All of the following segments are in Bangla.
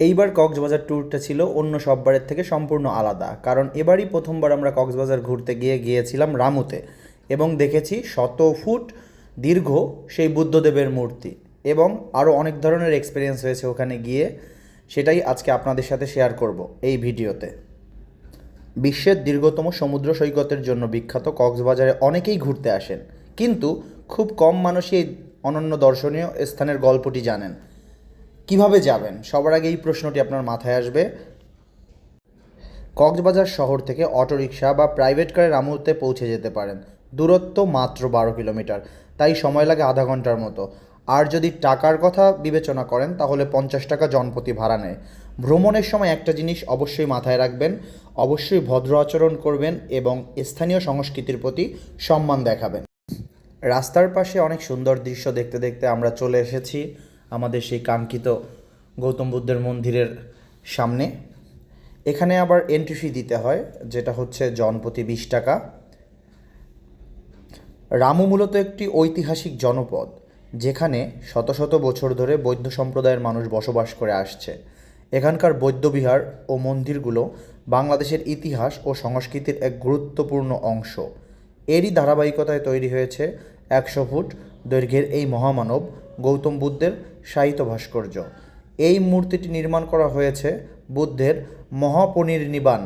এইবার কক্সবাজার ট্যুরটা ছিল অন্য সববারের থেকে সম্পূর্ণ আলাদা। কারণ এবারই প্রথমবার আমরা কক্সবাজার ঘুরতে গিয়ে গিয়েছিলাম রামুতে এবং দেখেছি শত ফুট দীর্ঘ সেই বুদ্ধদেবের মূর্তি এবং আরও অনেক ধরনের এক্সপিরিয়েন্স হয়েছে ওখানে গিয়ে। সেটাই আজকে আপনাদের সাথে শেয়ার করব এই ভিডিওতে। বিশ্বের দীর্ঘতম সমুদ্র সৈকতের জন্য বিখ্যাত কক্সবাজারে অনেকেই ঘুরতে আসেন। কিন্তু খুব কম মানুষই এই অনন্য দর্শনীয় স্থানের গল্পটি জানেন। কীভাবে যাবেন? সবার আগে এই প্রশ্নটি আপনার মাথায় আসবে। কক্সবাজার শহর থেকে অটোরিকশা বা প্রাইভেট কারে রামুতে পৌঁছে যেতে পারেন। দূরত্ব মাত্র বারো কিলোমিটার, তাই সময় লাগে আধা ঘণ্টার মতো। আর যদি টাকার কথা বিবেচনা করেন, তাহলে পঞ্চাশ টাকা জনপ্রতি ভাড়া নেয়। ভ্রমণের সময় একটা জিনিস অবশ্যই মাথায় রাখবেন, অবশ্যই ভদ্র আচরণ করবেন এবং স্থানীয় সংস্কৃতির প্রতি সম্মান দেখাবেন। রাস্তার পাশে অনেক সুন্দর দৃশ্য দেখতে দেখতে আমরা চলে এসেছি। আমাদের সেই কাঙ্ক্ষিত গৌতম বুদ্ধের মন্দিরের সামনে। এখানে আবার এন্ট্রি ফি দিতে হয়, যেটা হচ্ছে জনপ্রতি বিশ টাকা। রামু মূলত একটি ঐতিহাসিক জনপদ, যেখানে শত শত বছর ধরে বৌদ্ধ সম্প্রদায়ের মানুষ বসবাস করে আসছে। এখানকার বৌদ্ধবিহার ও মন্দিরগুলো বাংলাদেশের ইতিহাস ও সংস্কৃতির এক গুরুত্বপূর্ণ অংশ। এরই ধারাবাহিকতায় তৈরি হয়েছে একশো ফুট দৈর্ঘ্যের এই মহামানব গৌতম বুদ্ধের সাহিত্য ভাস্কর্য। এই মূর্তিটি নির্মাণ করা হয়েছে বুদ্ধের মহাপরিনির্বাণ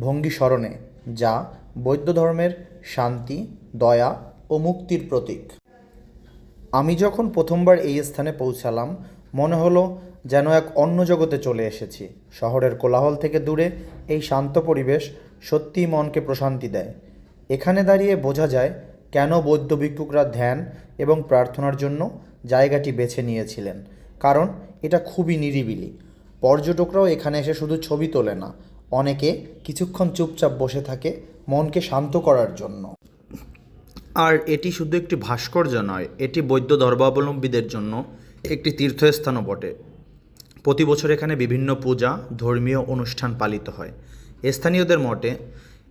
ভঙ্গি স্মরণে যা বৌদ্ধ ধর্মের শান্তি, দয়া ও মুক্তির প্রতীক। আমি যখন প্রথমবার এই স্থানে পৌঁছালাম, মনে হলো যেন এক অন্য জগতে চলে এসেছি। শহরের কোলাহল থেকে দূরে এই শান্ত পরিবেশ সত্যিই মনকে প্রশান্তি দেয়। এখানে দাঁড়িয়ে বোঝা যায় কেন বৌদ্ধ ভিক্ষুকরা ধ্যান এবং প্রার্থনার জন্য জায়গাটি বেছে নিয়েছিলেন? কারণ এটা খুবই নিরিবিলি। পর্যটকরাও এখানে এসে শুধু ছবি তোলে না, অনেকে কিছুক্ষণ চুপচাপ বসে থাকে মনকে শান্ত করার জন্য। আর এটি শুধু একটি ভাস্কর্য নয়, এটি বৌদ্ধ ধর্মাবলম্বীদের জন্য একটি তীর্থস্থানও বটে। প্রতি বছর এখানে বিভিন্ন পূজা, ধর্মীয় অনুষ্ঠান পালিত হয়। স্থানীয়দের মতে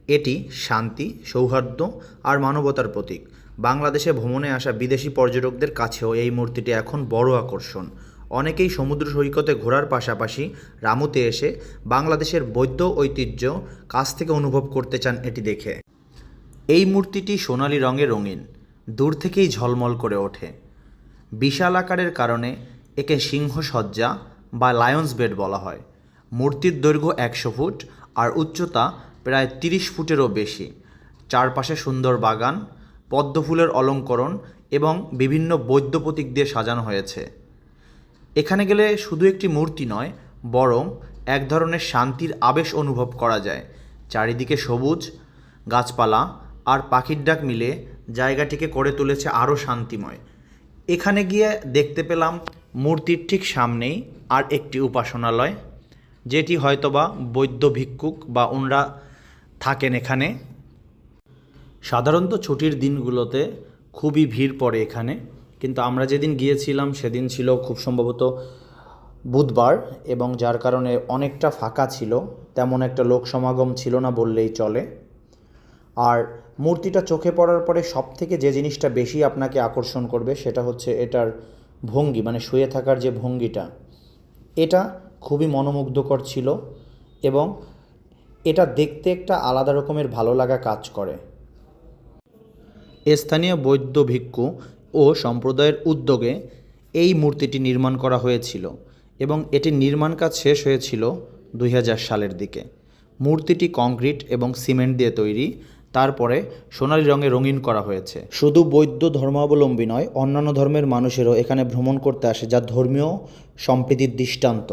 এটি শান্তি, সৌহার্দ্য আর মানবতার প্রতীক। বাংলাদেশে ভ্রমণে আসা বিদেশি পর্যটকদের কাছেও এই মূর্তিটি এখন বড় আকর্ষণ। অনেকেই সমুদ্র সৈকতে ঘোরার পাশাপাশি রামুতে এসে বাংলাদেশের বৌদ্ধ ঐতিহ্য কাছ থেকে অনুভব করতে চান এটি দেখে। এই মূর্তিটি সোনালি রঙে রঙিন, দূর থেকেই ঝলমল করে ওঠে। বিশাল আকারের কারণে একে সিংহ সজ্জা বা লায়ন্স বেড বলা হয়। মূর্তির দৈর্ঘ্য একশো ফুট আর উচ্চতা প্রায় তিরিশ ফুটেরও বেশি। চারপাশে সুন্দর বাগান পদ্ম ফুলের অলঙ্করণ এবং বিভিন্ন বৈদ্য প্রতীক দিয়ে সাজানো হয়েছে। এখানে গেলে শুধু একটি মূর্তি নয়, বরং এক ধরনের শান্তির আবেশ অনুভব করা যায়। চারিদিকে সবুজ, গাছপালা আর পাখির ডাক মিলে জায়গাটিকে করে তুলেছে আরও শান্তিময়। এখানে গিয়ে দেখতে পেলাম মূর্তির ঠিক সামনেই আর একটি উপাসনালয়, যেটি হয়তোবা বৈদ্য ভিক্ষুক বা ওনরা থাকেন এখানে। সাধারণত ছুটির দিনগুলোতে খুবই ভিড় পড়ে এখানে। কিন্তু আমরা যেদিন গিয়েছিলাম সেদিন ছিল খুব সম্ভবত বুধবার এবং যার কারণে অনেকটা ফাঁকা ছিল, তেমন একটা লোক সমাগম ছিল না বললেই চলে। আর মূর্তিটা চোখে পড়ার পরে সব থেকে যে জিনিসটা বেশি আপনাকে আকর্ষণ করবে সেটা হচ্ছে এটার ভঙ্গি মানে শুয়ে থাকার যে ভঙ্গিটা। এটা খুবই মনোমুগ্ধকর ছিল এবং এটা দেখতে একটা আলাদা রকমের ভালো লাগা কাজ করে। স্থানীয় বৌদ্ধ ভিক্ষু ও সম্প্রদায়ের উদ্যোগে এই মূর্তিটি নির্মাণ করা হয়েছিল এবং এটির নির্মাণ কাজ শেষ হয়েছিল দুই হাজার সালের দিকে। মূর্তিটি কংক্রিট এবং সিমেন্ট দিয়ে তৈরি তারপরে সোনালি রঙে রঙিন করা হয়েছে। শুধু বৌদ্ধ ধর্মাবলম্বী নয় অন্যান্য ধর্মের মানুষেরও এখানে ভ্রমণ করতে আসে যা ধর্মীয় সম্প্রীতির দৃষ্টান্ত।